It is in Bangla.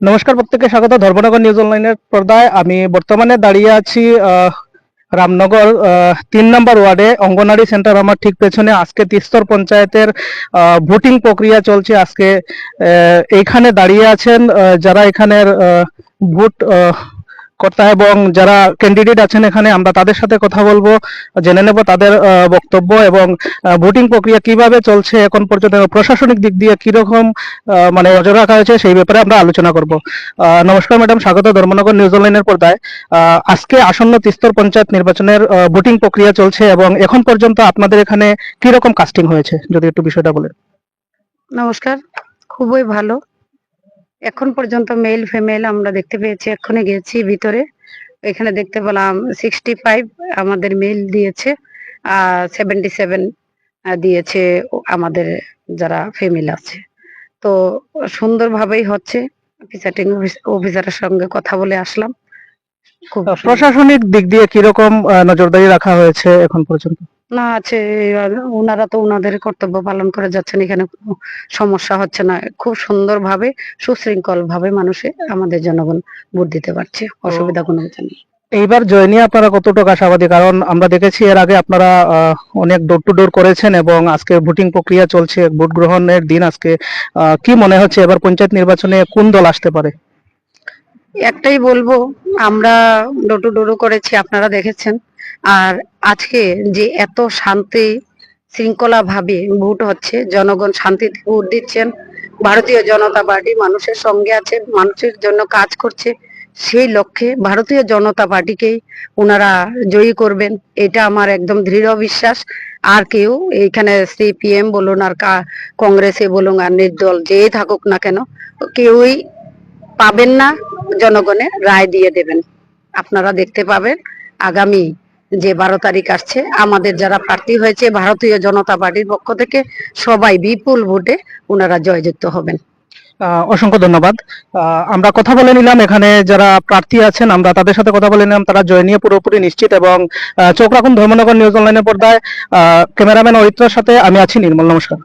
নমস্কার প্রত্যেককে স্বাগত ধর্মনগর নিউজ অনলাইনের পর্দায়। আমি বর্তমানে দাঁড়িয়ে আছি রামনগর তিন নম্বর ওয়ার্ডে অঙ্গনারী সেন্টার আমার ঠিক পেছনে। আজকে তিস্তর পঞ্চায়েতের ভোটিং প্রক্রিয়া চলছে আজকে। আহ, এইখানে দাঁড়িয়ে আছেন যারা এখানের ভোট কর্তা এবং যারা ক্যান্ডিডেট আছেন এখানে, আমরা তাদের সাথে কথা বলব, জেনে নেব তাদের বক্তব্য এবং ভোটিং প্রক্রিয়া কীভাবে চলছে, এখন পর্যন্ত প্রশাসনিক দিক দিয়ে কীরকম মানে নজর রাখা হয়েছে সেই ব্যাপারে আমরা আলোচনা করব। নমস্কার ম্যাডাম, স্বাগত ধর্মনগর নিউজ অনলাইনের পর্দায়। আজকে আসন্ন তিস্তর পঞ্চায়েত নির্বাচনের ভোটিং প্রক্রিয়া চলছে এবং এখন পর্যন্ত আপনাদের এখানে কি রকম কাস্টিং হয়েছে, যদি একটু বিষয়টা বলেন। নমস্কার, খুবই ভালো। এখন পর্যন্ত মেল ফিমেল আমরা দেখতে পেয়েছি, এক্ষুনি গেছি ভিতরে। এখানে দেখতে পেলাম সিক্সটি ফাইভ আমাদের মেল দিয়েছে, আর সেভেন্টি সেভেন দিয়েছে আমাদের যারা ফিমেল আছে। তো সুন্দরভাবেই হচ্ছে প্রিসাইডিং অফিসারের সঙ্গে কথা বলে আসলাম। প্রশাসনিক দিক দিয়ে কীরকম নজরদারি রাখা হয়েছে এখন পর্যন্ত? না আছে ওনারা তো ওনাদের কর্তব্য পালন করে যাচ্ছেন এখানে কোনো সমস্যা হচ্ছে না। খুব সুন্দরভাবে সুশৃঙ্খল ভাবে মানুষে আমাদের জনগণ ভোট দিতে পারছে অসুবিধা কোনো কিছু নেই এইবার জয় নিয়ে আপনারা কতটুকু আশাবাদী? কারণ আমরা দেখেছি এর আগে আপনারা অনেক ডোর টু ডোর করেছেন এবং আজকে ভোটিং প্রক্রিয়া চলছে ভোট গ্রহণের দিন আজকে কি মনে হচ্ছে এবার পঞ্চায়েত নির্বাচনে কোন দল আসতে পারে? একটাই বলব আমরা ডোরু করেছি আপনারা দেখেছেন। আর আজকে যে এত শান্তি শৃঙ্খলা ভাবে ভোট হচ্ছে, জনগণ শান্তিতে ভোট দিচ্ছেন, ভারতীয় জনতা পার্টি মানুষের সঙ্গে আছে, মানুষের জন্য কাজ করছে, সেই লক্ষ্যে ভারতীয় জনতা পার্টিকেই ওনারা জয়ী করবেন, এটা আমার একদম দৃঢ় বিশ্বাস। আর কেউ এইখানে সিপিএম বলুন আর কংগ্রেসে বলুন আর নির্দল যেই থাকুক না কেন, কেউই পাবেন না, জনগণের রায় দিয়ে দেবেন। আপনারা দেখতে পাবেন, আগামী যে বারো তারিখ আসছে, আমাদের যারা প্রার্থী হয়েছে, ভারতীয় জনতা পার্টির পক্ষ থেকে সবাই বিপুল ভোটে ওনারা জয়যুক্ত হবেন। অসংখ্য ধন্যবাদ। আমরা কথা বলে নিলাম, এখানে যারা প্রার্থী আছেন, আমরা তাদের সাথে কথা বলে নিলাম, তারা জয় নিয়ে পুরোপুরি নিশ্চিত এবং চোখ রাখুন ধর্মনগর নিউজ অনলাইনের পর্দায়। ক্যামেরাম্যান অরিত্রার সাথে আমি আছি নির্মল, নমস্কার।